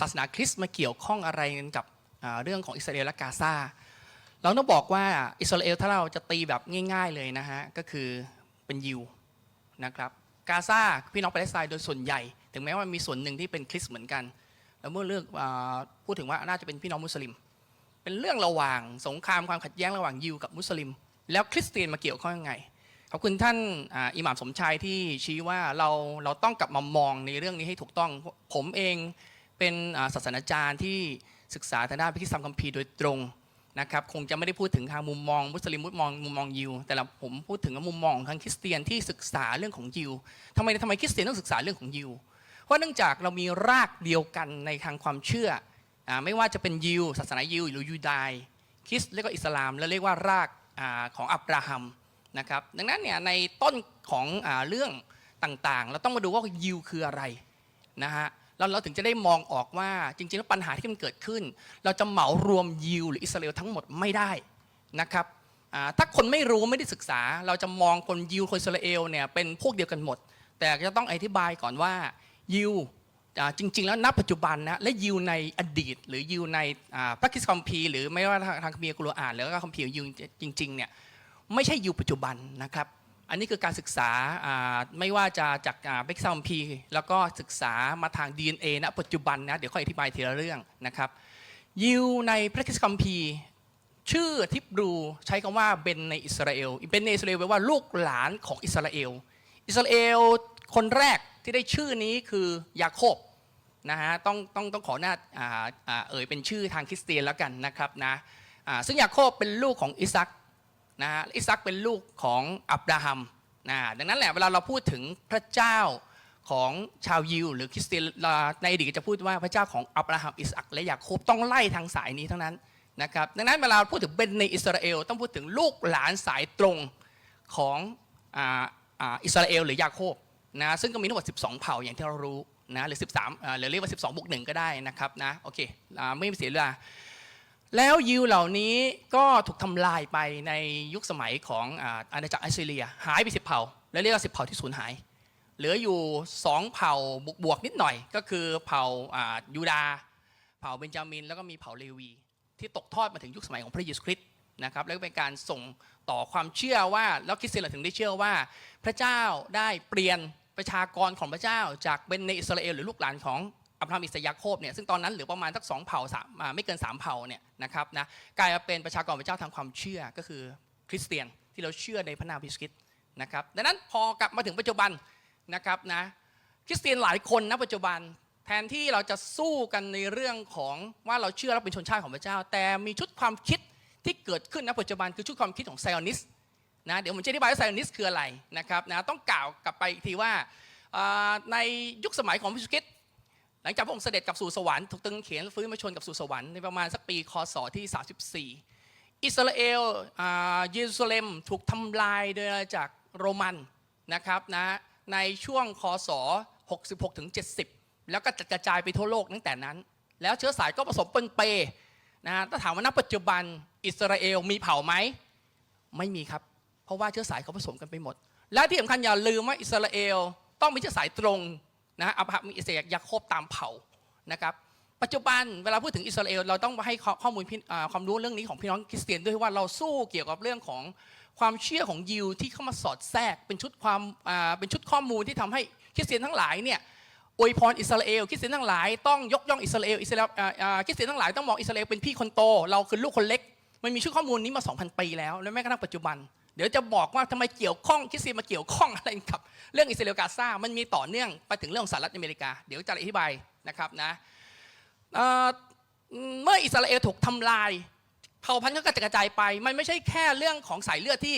ศาสนาคริสต์มาเกี่ยวข้องอะไรกันกับเรื่องของอิสราเอลและกาซาเราต้องบอกว่าอิสราเอลถ้าเราจะตีแบบง่าย ๆเลยนะฮะก็คือเป็นยิวนะครับกาซาพี่น้องปาเลสไตน์โดยส่วนใหญ่ ถึงแม้ว่ามีส่วนหนึ่งที่เป็นคริสต์เหมือนกัน แล้วเมื่อเลือกพูดถึงว่าน่าจะเป็นพี่น้องมุสลิม เป็นเรื่องระหว่างสงครามความขัดแย้งระหว่างยิวกับมุสลิม แล้วคริสเตียนมาเกี่ยวข้องยังไงขอบคุณท่านอิหม่ามสมชายที่ชี้ว่าเราเราต้องกลับมามองในเรื่องนี้ให้ถูกต้อง ผมเอง เป็นศาสนาจารย์ที่ศึกษาทางด้านพิธีธรรมคัมภีร์โดยตรงนะครับคงจะไม่ได้พูดถึงทางมุมมองมุสลิมมุมมองมุมมองยิว แต่ละผมพูดถึงมุมมองทางคริสเตียนที่ศึกษาเรื่องของยิวทำไมทำไมคริสเตียนต้องศึกษาเรื่องของยิว เพราะเนื่องจากเรามีรากเดียวกันในทางความเชื่ออไม่ว่าจะเป็นยิว ศาสนายิวหรือยูดายคริสต์และก็อิสลาม แล้วเรียกว่ารากอของอับราฮัมนะครับดังนั้นเนี่ยในต้นของอเรื่องต่างๆ เราต้องมาดูว่ายิวคืออะไรนะฮะ เราเราถึงจะได้มองออกว่าจริงๆแล้วปัญหาที่มันเกิดขึ้น เราจะเหมารวมยิวหรืออิสราเอลทั้งหมดไม่ได้นะครับถ้าคนไม่รู้ไม่ได้ศึกษา เราจะมองคนยิวคนอิสราเอลเนี่ยเป็นพวกเดียวกันหมด แต่จะต้องอธิบายก่อนว่ายิวจริง ๆ แล้วณปัจจุบันนะและยิวในอดีต หรือยิวในพระคิสคัมภีร์หรือไม่ว่าทางคัมภีร์กุรอานหรือคัมภีร์ยิวจริงๆเนี่ยไม่ใช่ยิวปัจจุบันนะครับ อันนี้คือการศึกษาไม่ว่าจะจากเบคซัมพีแล้วก็ศึกษามาทาง DNA ณปัจจุบันนะเดี๋ยวค่อยอธิบายทีละเรื่องนะครับยิวในพระคิสคัมภีร์ชื่อทิบรูใช้คำว่าเบนในอิสราเอลเบนในอิสราเอลแปลว่าลูกหลานของอิสราเอล อิสราเอลคนแรกที่ได้ชื่อนี้คือยาโคบนะฮะต้องต้องต้องขอหน้าอ่าอาเอ่ยเป็นชื่อทางคริสเตียนแล้วกันนะครับนะซึ่งยาโคบเป็นลูกของอิซัก นะฮะอิซักเป็นลูกของอับราฮัมนะดังนั้นแหละเวลาเราพูดถึงพระเจ้าของชาวยิว หรือคริสเตียนในอดีตจะพูดว่าพระเจ้าของอับราฮัมอิสอักและยาโคบต้องไล่ทางสายนี้ทั้งนั้นนะครับดังนั้นเวลาพูดถึงเบนในอิสราเอลต้องพูดถึงลูกหลานสายตรงของอ,อิสราเอลหรือยาโคบนะซึ่งก็มีทั้งหมด 12 เผ่าอย่างที่เรารู้นะหรือ 13อ่าหรือเรียกว่า 12บวกหนึ่งก็ได้นะครับนะโอเคไม่เสียเวลา แล้วยิวเหล่านี้ก็ถูกทำลายไปในยุคสมัยของอาณาจักรอัสซีเรีย หายไปสิบเผ่า และเรียกว่าสิบเผ่าที่สูญหาย เหลืออยู่สองเผ่าบวกนิดหน่อย ก็คือเผ่ายูดาห์เผ่าเบนจามิน แล้วก็มีเผ่าเลวี ที่ตกทอดมาถึงยุคสมัยของพระเยซูคริสต์นะครับแล้วก็เป็นการส่งต่อความเชื่อว่าแล้วคริสเตียนถึงได้เชื่อว่า พระเจ้าได้เปลี่ยนประชากรของพระเจ้าจากเป็นในอิสราเอลหรือลูกหลานของ อับราฮัมอิสยาโคบเนี่ยซึ่งตอนนั้นเหลือประมาณสักสองเผ่าสามอ่าไม่เกินสามเผ่าเนี่ยนะครับนะกลายมาเป็นประชากรพระเจ้าทางความเชื่อก็คือคริสเตียนที่เราเชื่อในพระนามพระเยซูคริสต์นะครับดังนั้นพอกลับมาถึงปัจจุบันนะครับนะคริสเตียนหลายคนณปัจจุบันแทนที่เราจะสู้กันในเรื่องของว่าเราเชื่อเราเป็นชนชาติของพระเจ้า แต่มีชุดความคิดที่เกิดขึ้นณปัจจุบันคือชุดความคิดของไซออนิสนะเดี๋ยวผมจะอธิบายว่าไซออนิสคืออะไรนะครับนะต้องกล่าวกลับไปอีกทีว่าในยุคสมัยของพระเยซูคริสต์ หลังจากพระองค์เสด็จกลับสู่สวรรค์ถูกตึงเขียนฟื้นมาชนกับสู่สวรรค์ในประมาณสักปีคศที่ 34 อิสราเอลเยรูซาเล็มถูกทำลายโดยอาณาจากรโรมันนะครับนะในช่วงคศ 66ถึง70 แล้วก็กระจายไปทั่วโลกตั้งแต่นั้น แล้วเชื้อสายก็ผสมปนเปนะฮะถ้าถามว่าณปัจจุบันอิสราเอลมีเผ่าไหมไม่มีครับ เพราะว่าเชื้อสายเขาผสมกันไปหมด และที่สำคัญอย่าลืมว่าอิสราเอลต้องมีเชื้อสายตรง นะฮะอับราฮัมมีอิสยายักโคบตามเผ่านะครับปัจจุบันเวลาพูดถึงอิสราเอลเราต้องให้ข้อขอมูลความรู้เรื่องนี้ของพี่น้องคริสเตียนด้วยว่าเราสู้เกี่ยวกับเรื่องของความเชื่อของยิวที่เข้ามาสอดแทรกเป็นชุดความเป็นชุดข้อมูลที่ทำให้คริสเตียนทั้งหลายเนี่ยอวยพรอิสราเอลคริสเตียนทั้งหลายต้องยกย่องอิสราเอลอิสราเอลคริสเตียนทั้งหลายต้องมองอิสราเอลเป็นพี่คนโต เราคือลูกคนเล็ก มันมีชุดข้อมูลนี้มา 2,000 ปีแล้วและแม้กระทั่งปัจจุบัน เดี๋ยวจะบอกว่าทำไมเกี่ยวข้องคริสเตียนมาเกี่ยวข้องอะไรกับ เรื่องอิสราเอลกาซา มันมีต่อเนื่องไปถึงเรื่องสหรัฐอเมริกา เดี๋ยวจะอธิบายนะครับนะเเมื่ออิสราเอลถูกทำลายเผ่าพันธุ์ก็กระจายไป มันไม่ใช่แค่เรื่องของสายเลือดที่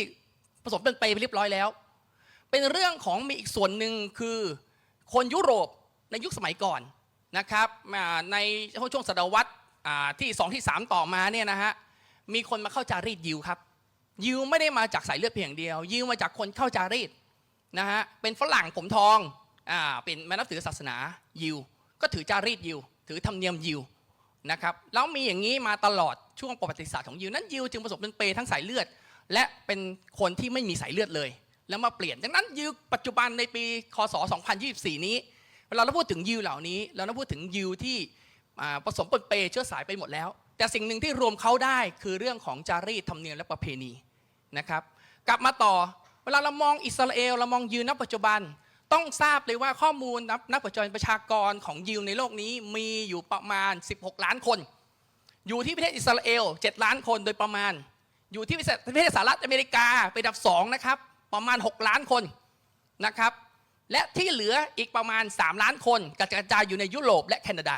ผสมเป็นเปไปเรียบร้อยแล้ว เป็นเรื่องของมีอีกส่วนหนึ่งคือคนยุโรปในยุคสมัยก่อนนะครับในช่วงศตวรรษที่สองที่สามต่อมาเนี่ยนะฮะมีคนมาเข้าจารีตยิวครับ ยิวไม่ได้มาจากสายเลือดเพียงเดียว ยิวมาจากคนเข้าจารีตนะฮะเป็นฝรั่งผมทองอ่าเป็นมานับถือศาสนายิว ก็ถือจารีตยิว ถือธรรมเนียมยิวนะครับแล้วมีอย่างนี้มาตลอดช่วงประวัติศาสตร์ของยิวนั้นยิวจึงผสมเป็นเปทั้งสายเลือด และเป็นคนที่ไม่มีสายเลือดเลย แล้วมาเปลี่ยนดังนั้นยิวปัจจุบันในปีคศ 2024 นี้เวลาเราพูดถึงยิวเหล่านี้เราต้องพูดถึงยิวที่อ่าผสมปนเปเชื้อสายไปหมดแล้ว แต่สิ่งหนึ่งที่รวมเขาได้คือเรื่องของจารีตธรรมเนียมและประเพณีนะครับ กลับมาต่อเวลาเรามองอิสราเอลเรามองยิวณปัจจุบัน ต้องทราบเลยว่าข้อมูลนับนักปัจจุบันประชากรของยิวในโลกนี้มีอยู่ประมาณ 16 ล้านคน อยู่ที่ประเทศอิสราเอล 7 ล้านคนโดยประมาณ อยู่ที่ประเทศสหรัฐอเมริกาเป็นอันดับ2นะครับประมาณ 6 ล้านคนนะครับและที่เหลืออีกประมาณ 3 ล้านคนกระจายอยู่ในยุโรปและแคนาดา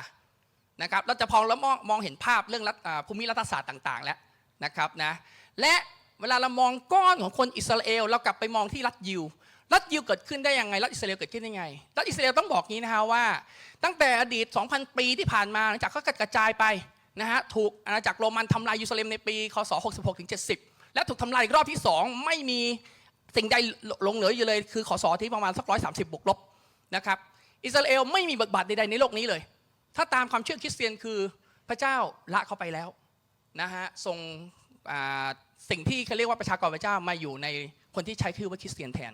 นะครับเราจะพองแล้วมองมองเห็นภาพเรื่องภูมิรัฐศาสตร์ต่างๆ แล้วนะครับนะและเวลาเรามองก้อนของคนอิสราเอลเรากลับไปมองที่รัฐยิวรัฐยิวเกิดขึ้นได้ยังไงรัฐอิสราเอลเกิดขึ้นได้ยังไงรัฐอิสราเอลต้องบอกงี้นะฮะว่า ตั้งแต่อดีต 2,000 ปีที่ผ่านมาหลังจากเขากระจายไปนะฮะถูกอาณาจักรโรมันทำลายเยรูซาเล็มในปีคศ 66ถึง70 และถูกทำลายอีกรอบที่ 2 ไม่มีสิ่งใดหลงเหลืออยู่เลย คือคศที่ประมาณสัก130บวกลบนะครับอิสราเอลไม่มีบทบาทใดๆในโลกนี้เลย ถ้าตามความเชื่อคริสเตียนคือพระเจ้าละเขาไปแล้วนะฮะส่งสิ่งที่เขาเรียกว่าประชากรพระเจ้ามาอยู่ในคนที่ใช้ชื่อว่าคริสเตียนแทน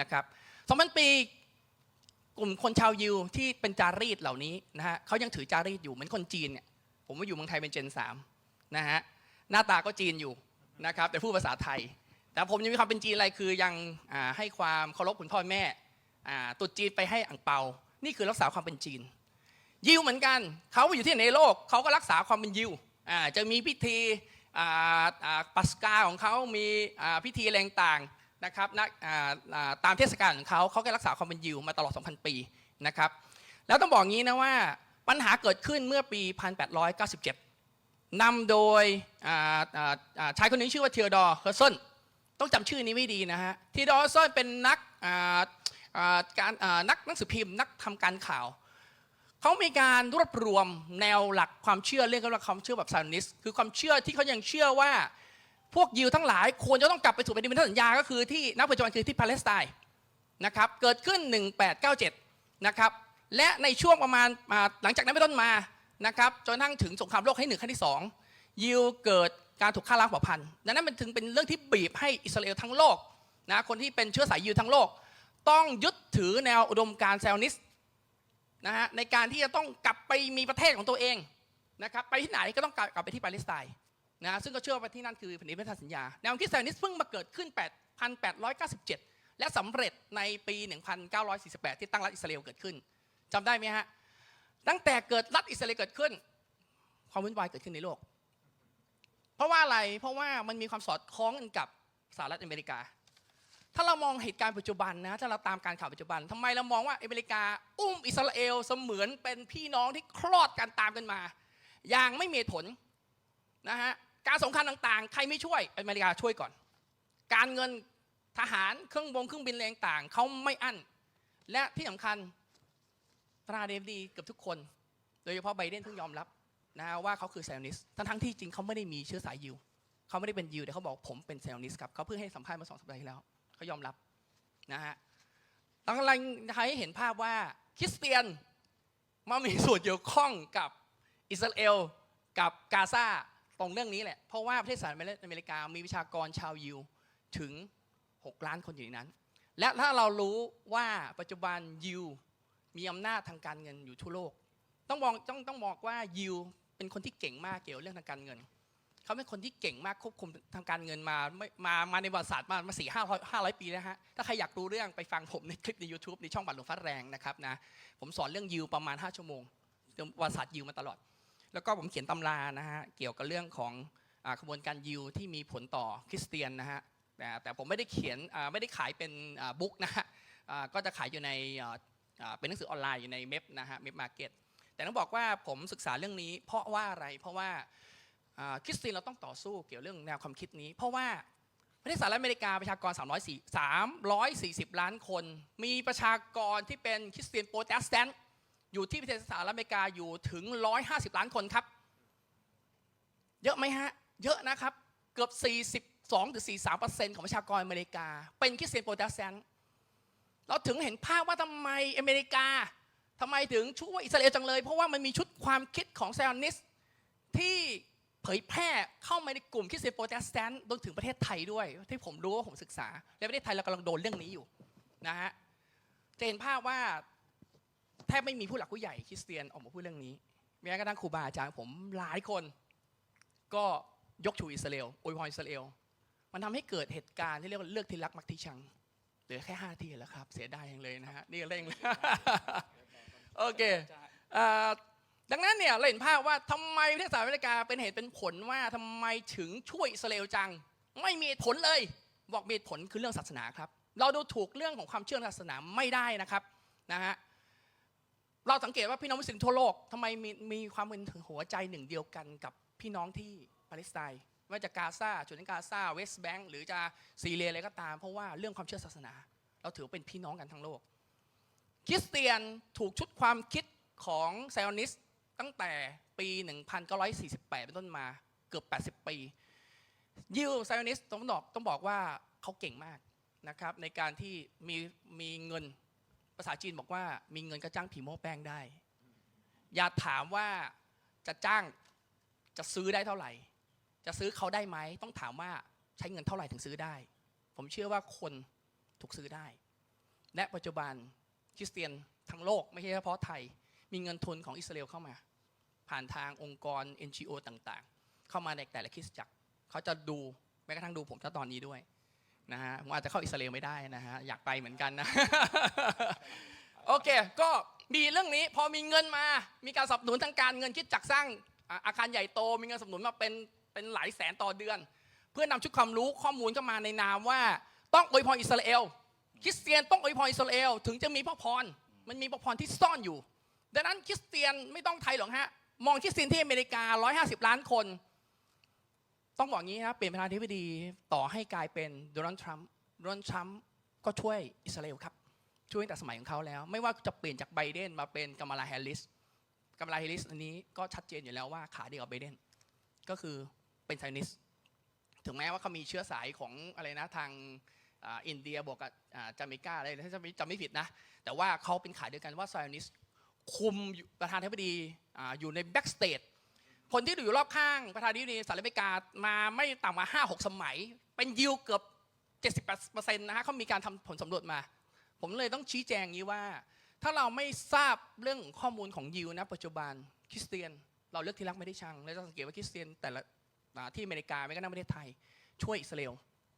นะครับสองพันปีกลุ่มคนชาวยิวที่เป็นจารีตเหล่านี้นะฮะเขายังถือจารีตอยู่เหมือนคนจีนเนี่ยผมมาอยู่เมืองไทยเป็นเจนสามนะฮะหน้าตาก็จีนอยู่นะครับแต่พูดภาษาไทย แต่ผมยังมีความเป็นจีนอะไรคือยังให้ความเคารพคุณพ่อแม่อ่าตรุษจีนไปให้อ่างเปา นี่คือรักษาความเป็นจีน ยิวเหมือนกัน เขาอยู่ที่ไหนในโลก เขาก็รักษาความเป็นยิวจะมีพิธีปัสกาของเขามีพิธีแรงต่างนะครับตามเทศกาลของเขาเขาก็รักษาความเป็นยิวมาตลอด 2,000 ปีนะครับแล้วต้องบอกงี้นะว่าปัญหาเกิดขึ้นเมื่อปี 1897นำโดยชายคนนี้ชื่อว่าเทโอดอร์เฮอร์เซนต้องจำชื่อนี้ไม่ดีนะฮะเทโอดอร์เฮอร์เซนเป็นนักการนักหนังสือพิมพ์ นักทำการข่าว เขามีการรวบรวมแนวหลักความเชื่อเรียกว่าความเชื่อแบบซานิสคือความเชื่อที่เขายังเชื่อว่าพวกยิวทั้งหลายควรจะต้องกลับไปสู่แผ่นดินพันธสัญญาก็คือที่ณปัจจุบันคือที่ปาเลสไตน์นะครับเกิดขึ้น 1897 นะครับและในช่วงประมาณหลังจากนั้นเป็นต้นมานะครับจนกระทั่งถึงสงครามโลกครั้งที่หนึ่งครั้งที่สองยิวเกิดการถูกฆ่าล้างเผ่าพันธุ์ดังนั้นมันถึงเป็นเรื่องที่บีบให้อิสราเอลทั้งโลกนะคนที่เป็นเชื้อสายยิวทั้งโลก ต้องยึดถือแนวอุดมการณ์ไซออนิส นะฮะในการที่จะต้องกลับไปมีประเทศของตัวเองนะครับไปที่ไหนก็ต้องกลับไปที่ปาเลสไตน์นะซึ่งก็เชื่อว่าที่นั่นคือแผ่นดินพันธสัญญาแนวคิดไซนิสเพิ่งมาเกิดขึ้น 8,897 และสำเร็จในปี 1948 ที่ตั้งรัฐอิสราเอลเกิดขึ้นจำได้ไหมฮะตั้งแต่เกิดรัฐอิสราเอลเกิดขึ้น ความวุ่นวายเกิดขึ้นในโลก เพราะว่าอะไรเพราะว่ามันมีความสอดคล้องกันกับสหรัฐอเมริกา ถ้าเรามองเหตุการณ์ปัจจุบันนะถ้าเราตามการข่าวปัจจุบันทำไมเรามองว่าอเมริกา อุ้มอิสราเอลเสมือนเป็นพี่น้องที่คลอดกันตามกันมา อย่างไม่มีผลนะฮะการสงครามต่างๆ ใครไม่ช่วยอเมริกาช่วยก่อน การเงินทหารเครื่องบงเครื่องบินแรงต่างเขาไม่อั้น และที่สำคัญประธานาธิบดีเกือบทุกคน โดยเฉพาะไบเดนเพิ่งยอมรับนะว่าเขาคือไซออนิสต์ทั้งที่จริงเขาไม่ได้มีเชื้อสายยิวเขาไม่ได้เป็นยิวแต่เขาบอกผมเป็นไซออนิสครับเขาเพิ่งให้สัมภาษณ์มาสองสัปดาห์ที่แล้ว เขายอมรับนะฮะเรากำลังให้เห็นภาพว่าคริสเตียนมามีส่วนเกี่ยวข้องกับอิสราเอลกับกาซาตรงเรื่องนี้แหละ เพราะว่าประเทศสหรัฐอเมริกามีประชากรชาวยิวถึง 6 ล้านคนอยู่ในนั้น และถ้าเรารู้ว่าปัจจุบันยิวมีอำนาจทางการเงินอยู่ทั่วโลก ต้องบอกต้องต้องบอกว่ายิวเป็นคนที่เก่งมากเกี่ยวกับเรื่องทางการเงิน เขาเป็นคนที่เก่งมากควบคุมทางการเงินมาไม่มามาในประวัติศาสตร์มามาสี่ห้าร้อยห้าร้อยปีแล้วฮะถ้าใครอยากรู้เรื่องไปฟังผมในคลิปใน YouTube ในช่องบัตรหลวงฟ้าแรงนะครับนะผมสอนเรื่องยิวประมาณ 5 ชั่วโมงเรื่องประวัติศาสตร์ยิวมาตลอด แล้วก็ผมเขียนตำรานะฮะเกี่ยวกับเรื่องของขบวนการยิวที่มีผลต่อคริสเตียนนะฮะแต่แต่ผมไม่ได้เขียนไม่ได้ขายเป็นบุ๊กนะฮะก็จะขายอยู่ในเป็นหนังสือออนไลน์อยู่ในเมพนะฮะเมพมาร์เก็ตแต่ต้องบอกว่าผมศึกษาเรื่องนี้เพราะว่าอะไรเพราะว่า คริสเตียนเราต้องต่อสู้เกี่ยวเรื่องแนวความคิดนี้ เพราะว่าประเทศสหรัฐอเมริกาประชากร 340 ล้านคน มีประชากรที่เป็นคริสเตียนโปรเตสแตนต์อยู่ที่ประเทศสหรัฐอเมริกาอยู่ถึง 150 ล้านคนครับ เยอะไหมฮะ เยอะนะครับ เกือบ 42หรือ43 ของประชากรอเมริกา เป็นคริสเตียนโปรเตสแตนต์เราถึงเห็นภาพว่าทำไมอเมริกาทำไมถึงชูว่าอิสราเอลจังเลย เพราะว่ามันมีชุดความคิดของไซออนิสที่ เผยแพร่เข้ามาในกลุ่มคริสเตียนโปรเตสแตนต์รวมถึงประเทศไทยด้วย ที่ผมรู้ว่าผมศึกษา และประเทศไทยเรากำลังโดนเรื่องนี้อยู่นะฮะจะเห็นภาพว่าแทบไม่มีผู้หลักผู้ใหญ่คริสเตียนออกมาพูดเรื่องนี้แม้กระทั่งครูบาอาจารย์ผมหลายคน ก็ยกชูอิสราเอลอวยพรอิสราเอลมันทำให้เกิดเหตุการณ์ที่เรียกว่าเลือกที่รักมักที่ชังเหลือแค่ห้าทีแล้วครับ เสียดายอย่างเลยนะฮะนี่เร่งเลยโอเคเอ่อ ดังนั้นเนี่ยเราเห็นภาพว่าทำไมประเทศสหรัฐอเมริกาเป็นเหตุเป็นผลว่าทำไมถึงช่วยอิสราเอลจัง ไม่มีผลเลย บอกมีเหตุผลคือเรื่องศาสนาครับ เราดูถูกเรื่องของความเชื่อศาสนาไม่ได้นะครับนะฮะเราสังเกตว่าพี่น้องมุสลิมทั่วโลกทำไมมีมีความเป็นหัวใจหนึ่งเดียวกันกับพี่น้องที่ปาเลสไตน์ไม่ว่าจะกาซาจุดนั้นกาซาเวสต์แบงก์หรือจะซีเรียอะไรก็ตาม เพราะว่าเรื่องความเชื่อศาสนา เราถือเป็นพี่น้องกันทั้งโลก คริสเตียนถูกชุดความคิดของไซออนิส ตั้งแต่ปี 1948 เป็นต้นมาเกือบ 80 ปี ยิวไซออนิสต์ต้องบอกต้องบอกว่าเขาเก่งมากนะครับในการที่มีมีเงินภาษาจีนบอกว่ามีเงินก็จ้างผีโม้แป้งได้ อย่าถามว่าจะจ้างจะซื้อได้เท่าไหร่ จะซื้อเขาได้ไหมต้องถามว่าใช้เงินเท่าไหร่ถึงซื้อได้ ผมเชื่อว่าคนถูกซื้อได้ และปัจจุบันคริสเตียนทั้งโลกไม่ใช่เฉพาะไทย มีเงินทุนของอิสราเอลเข้ามา ผ่านทางองค์กร NGO ต่างๆ เข้ามาในแต่ละคริสตจักรเขาจะดูแม้กระทั่งดูผมตอนนี้ด้วยนะฮะผมอาจจะเข้าอิสราเอลไม่ได้นะฮะอยากไปเหมือนกันนะโอเค ก็มีเรื่องนี้พอมีเงินมา มีการสนับสนุนทางการเงินคิดจักสร้างอาคารใหญ่โต มีเงินสนับสนุนมาเป็นเป็นหลายแสนต่อเดือน เพื่อนำชุดความรู้ข้อมูลเข้ามาในนามว่าต้องอวยพรอิสราเอลคริสเตียนต้องอวยพรอิสราเอลถึงจะมีพระพรมันมีพระพรที่ซ่อนอยู่ ดังนั้นคริสเตียนไม่ต้องไทยหรอกฮะ มองคริสเตียนที่อเมริกา 150 ล้านคน ต้องบอกงี้นะเปลี่ยนประธานาธิบดีต่อให้กลายเป็นโดนัลด์ทรัมป์โดนัลด์ทรัมป์ก็ช่วยอิสราเอลครับ ช่วยตั้งแต่สมัยของเขาแล้ว ไม่ว่าจะเปลี่ยนจากไบเดนมาเป็นกัมลาแฮร์ริสกัมลาแฮร์ริสอันนี้ก็ชัดเจนอยู่แล้วว่าขาเดียวกับไบเดนก็คือเป็นไซนิสถึงแม้ว่าเขามีเชื้อสายของอะไรนะทางอินเดียบวกกับจาเมกาอะไรถ้าจำไม่จำไม่ผิดนะ แต่ว่าเขาเป็นขายเดียวกันว่าไซออนิส คุมประธานาธิบดีอยู่ในแบ็กสเตจคนที่อยู่รอบข้างประธานาธิบดีสหรัฐอเมริกามาไม่ต่ำกว่า 5 6 สมัย เป็นยิวเกือบ 70%นะฮะเขามีการทำผลสำรวจมา ผมเลยต้องชี้แจงนี้ว่า ถ้าเราไม่ทราบเรื่องข้อมูลของยิวนะปัจจุบันคริสเตียน เราเลือกที่รักไม่ได้ชังและจะสังเกตว่าคริสเตียน แต่ละที่อเมริกาไม่ก็ทั่งประเทศไทย ช่วยอิสราเอล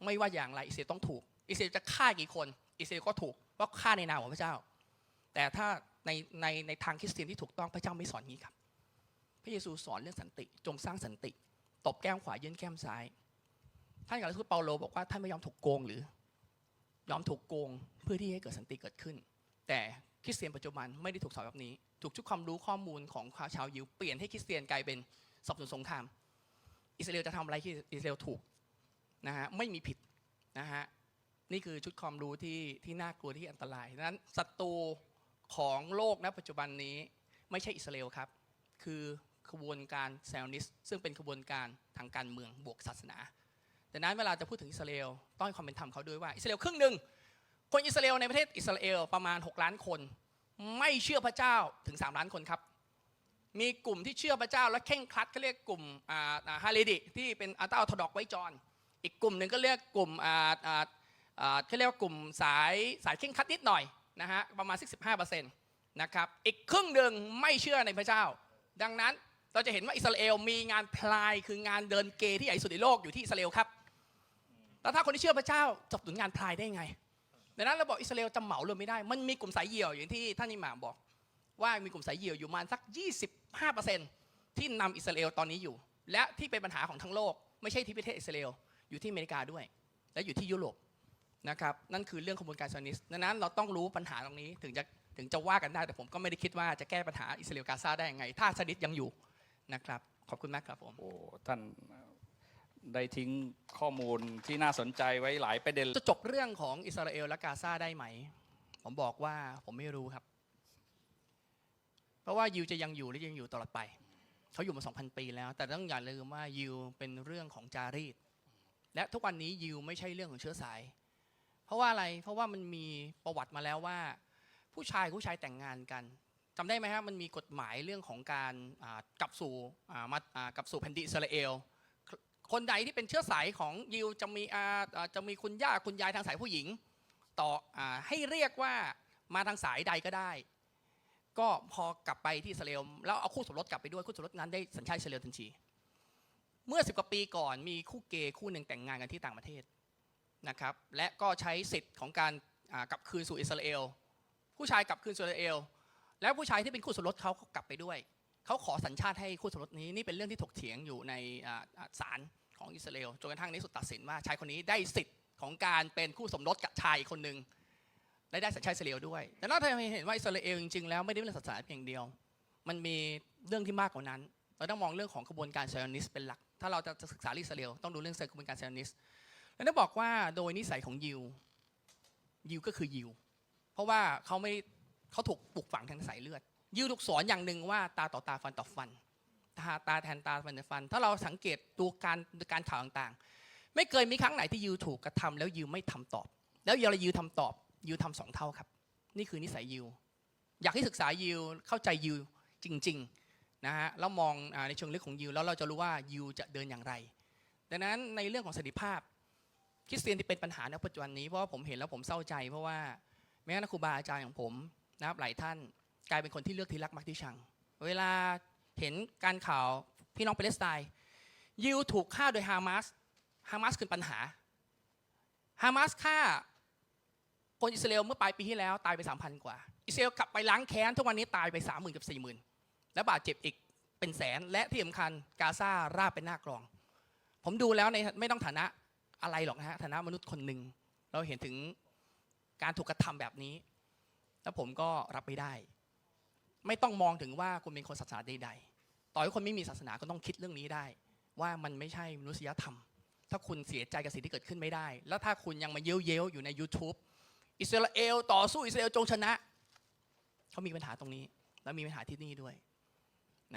ไม่ว่าอย่างไรอิสราเอลต้องถูก อิสราเอลจะฆ่ากี่คน อิสราเอลก็ถูกเพราะฆ่าในนามของพระเจ้า แต่ถ้า ในในในทางคริสเตียนที่ถูกต้องพระเจ้าไม่สอนงี้ครับ พระเยซูสอนเรื่องสันติ จงสร้างสันติ ตบแก้มขวายื่นแก้มซ้าย ท่านกับทูตเปาโลบอกว่าท่านไม่ยอมถูกโกงหรือ ยอมถูกโกงเพื่อที่ให้เกิดสันติเกิดขึ้น แต่คริสเตียนปัจจุบันไม่ได้ถูกสอนแบบนี้ ถูกชุดความรู้ข้อมูลของชาวยิวเปลี่ยนให้คริสเตียนกลายเป็นสับสวนสงคราม อิสราเอลจะทำอะไรที่อิสราเอลถูกนะฮะไม่มีผิดนะฮะนี่คือชุดความรู้ที่ที่น่ากลัวที่อันตรายดังนั้นศัตรู ของโลกณปัจจุบันนี้ไม่ใช่อิสราเอลครับ คือขบวนการไซออนิสซึ่งเป็นขบวนการทางการเมืองบวกศาสนาดังนั้นเวลาจะพูดถึงอิสราเอลต้องให้ความเป็นธรรมเขาด้วยว่าอิสราเอลครึ่งหนึ่งคนอิสราเอลในประเทศอิสราเอลประมาณ 6 ล้านคน ไม่เชื่อพระเจ้าถึง 3 ล้านคนครับ มีกลุ่มที่เชื่อพระเจ้าและเข่งครัดเขาเรียกกลุ่มฮาเลดิที่เป็นอัลตาออร์โธดอกไว้จอนอีกกลุ่มหนึ่งก็เรียกกลุ่มเขาเรียกว่ากลุ่มสายสายเข่งครัดนิดหน่อย นะฮะประมาณ15%นะครับอีกครึ่งหนึ่งไม่เชื่อในพระเจ้า ดังนั้นเราจะเห็นว่าอิสราเอลมีงานพลายคืองานเดินเกย์ที่ใหญ่สุดในโลกอยู่ที่อิสราเอลครับแล้วถ้าคนที่เชื่อพระเจ้าจะสนุนงานพลายได้ไงดังนั้นเราบอกอิสราเอลจะเหมารวมไม่ได้ มันมีกลุ่มสายเหี่ยวอย่างที่ท่านอิหมามบอก ว่ามีกลุ่มสายเหี่ยวอยู่ประมาณสัก 25%ที่นำอิสราเอลตอนนี้อยู่ และที่เป็นปัญหาของทั้งโลก ไม่ใช่ที่ประเทศอิสราเอลอยู่ที่อเมริกาด้วย และอยู่ที่ยุโรป นะครับนั่นคือเรื่องขบวนการซอนิสต์ดังนั้นเราต้องรู้ปัญหาตรงนี้ถึงจะถึงจะว่ากันได้แต่ผมก็ไม่ได้คิดว่าจะแก้ปัญหาอิสราเอลกาซาได้ยังไง ถ้าซานิสต์ยังอยู่นะครับขอบคุณมากครับผมโอ้ท่านได้ทิ้งข้อมูลที่น่าสนใจไว้หลายประเด็นจะจบเรื่องของอิสราเอลและกาซาได้ไหม ผมบอกว่าผมไม่รู้ครับ เพราะว่ายิวจะยังอยู่หรือยังอยู่ตลอดไปเขาอยู่มา 2,000 ปีแล้ว แต่ต้องอย่าลืมว่ายิวเป็นเรื่องของจารีตและทุกวันนี้ยิวไม่ใช่เรื่องของเชื้อสาย เพราะว่าอะไรเพราะว่ามันมีประวัติมาแล้วว่า ผู้ชายผู้ชายแต่งงานกันจำได้ไหมครับมันมีกฎหมายเรื่องของการกลับสู่มากลับสู่แผ่นดินอิสราเอลคนใดที่เป็นเชื้อสายของยิวจะมีจะมีคุณย่าคุณยายทางสายผู้หญิง ต่อให้เรียกว่ามาทางสายใดก็ได้ ก็พอกลับไปที่อิสราเอลแล้วเอาคู่สมรสกลับไปด้วยคู่สมรสนั้นได้สัญชาติอิสราเอลทันทีเมื่อสิบกว่าปีก่อนมีคู่เกย์คู่หนึ่งแต่งงานกันที่ต่างประเทศ นะครับและก็ใช้สิทธิ์ของการกลับคืนสู่อิสราเอล ผู้ชายกลับคืนสู่อิสราเอล แล้วผู้ชายที่เป็นคู่สมรสเขาก็กลับไปด้วย เขาขอสัญชาติให้คู่สมรสนี้นี่เป็นเรื่องที่ถกเถียงอยู่ในศาลของอิสราเอลจนกระทั่งในที่สุดตัดสินว่าชายคนนี้ได้สิทธิ์ของการเป็นคู่สมรสกับชายอีกคนหนึ่งและได้สัญชาติอิสราเอลด้วย แต่เราทำให้เห็นว่าอิสราเอลจริงๆแล้วไม่ได้เป็นศาสนาเพียงเดียว มันมีเรื่องที่มากกว่านั้น เราต้องมองเรื่องของกระบวนการไซออนิสเป็นหลัก ถ้าเราจะศึกษาอิสราเอลต้องดูเรื่องกระบวนการไซออนิส และต้องบอกว่าโดยนิสัยของยิว ยิวก็คือยิว เพราะว่าเขาไม่เขาถูกปลูกฝังทางสายเลือด ยิวถูกสอนอย่างหนึ่งว่าตาต่อตาฟันต่อฟัน ตาตาแทนตาฟันต่อฟัน ถ้าเราสังเกตดูการการข่าวต่างๆ ไม่เคยมีครั้งไหนที่ยิวถูกกระทำแล้วยิวไม่ทำตอบ แล้วเวลายิวทำตอบ ยิวทำสองเท่าครับ นี่คือนิสัยยิว อยากให้ศึกษายิวเข้าใจยิวจริง ๆนะฮะแล้วมองในเชิงลึกของยิวแล้วเราจะรู้ว่ายิวจะเดินอย่างไร ดังนั้นในเรื่องของสันติภาพ คริสเตียนที่เป็นปัญหาในปัจจุบันนี้เพราะว่าผมเห็นแล้วผมเศร้าใจ เพราะว่าแม้กระทั่งครูบาอาจารย์ของผมนะครับหลายท่านกลายเป็นคนที่เลือกที่รักมักที่ชัง เวลาเห็นการข่าวพี่น้องปาเลสไตน์ยิวถูกฆ่าโดยฮามาสฮามาสคือปัญหาฮามาสฆ่าคนอิสราเอลเมื่อปลายปีที่แล้วตายไป 3,000 กว่า อิสราเอลกลับไปล้างแค้น ทุกวันนี้ตายไป 30,000 กับ 40,000 และบาดเจ็บอีกเป็นแสนและที่สำคัญกาซาราบเป็นหน้ากลอง ผมดูแล้วในไม่ต้องฐานะ อะไรหรอกนะฮะฐานะมนุษย์คนหนึ่งเราเห็นถึงการถูกกระทำแบบนี้ แล้วผมก็รับไม่ได้ ไม่ต้องมองถึงว่าคุณเป็นคนศาสนาใดๆ ต่อให้คนไม่มีศาสนาก็ต้องคิดเรื่องนี้ได้ ว่ามันไม่ใช่มนุษยธรรม ถ้าคุณเสียใจกับสิ่งที่เกิดขึ้นไม่ได้ แล้วถ้าคุณยังมาเย้ยวๆอยู่ใน YouTube อิสราเอลต่อสู้อิสราเอลจงชนะ เขามีปัญหาตรงนี้ แล้วมีปัญหาที่นี่ด้วย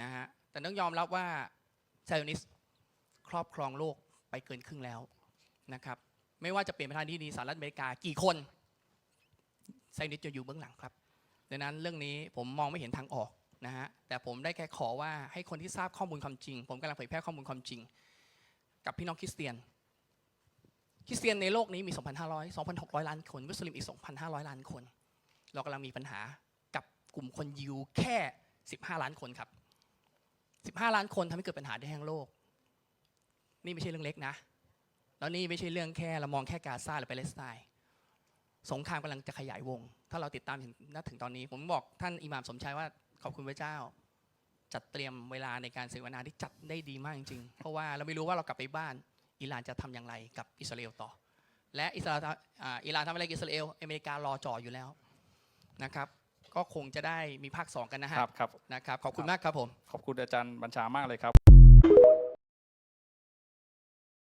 นะฮะแต่ต้องยอมรับว่าไซออนิสครอบครองโลกไปเกินครึ่งแล้ว นะครับไม่ว่าจะเปลี่ยนประธานาธิบดีสหรัฐอเมริกากี่คนไซนิสต์จะอยู่เบื้องหลังครับดังนั้นเรื่องนี้ผมมองไม่เห็นทางออกนะฮะแต่ผมได้แค่ขอว่าให้คนที่ทราบข้อมูลความจริง ผมกำลังเผยแพร่ข้อมูลความจริง กับพี่น้องคริสเตียน คริสเตียนในโลกนี้มี 2,500 2,600 ล้านคนมุสลิมอีก 2,500 ล้านคน เรากำลังมีปัญหากับกลุ่มคนยิวแค่ 15 ล้านคนครับ 15 ล้านคนทำให้เกิดปัญหาได้ทั้งโลก นี่ไม่ใช่เรื่องเล็กนะ แล้วนี่ไม่ใช่เรื่องแค่เรามองแค่กาซาหรือปาเลสไตน์สงครามกำลังจะขยายวง ถ้าเราติดตามถึงณถึงตอนนี้ ผมบอกท่านอิหม่ามสมชายว่าขอบคุณพระเจ้า จัดเตรียมเวลาในการเสวนาที่จัดได้ดีมากจริงๆ เพราะว่าเราไม่รู้ว่าเรากลับไปบ้าน อิหร่านจะทำอย่างไรกับอิสราเอลต่อ และอิสราอ่าอิหร่านทำอะไรกับอิสราเอลอเมริการอจ่ออยู่แล้วนะครับก็คงจะได้มีภาคสองกันนะฮะครับครับนะครับขอบคุณมากครับผม ขอบคุณอาจารย์บัญชามากเลยครับ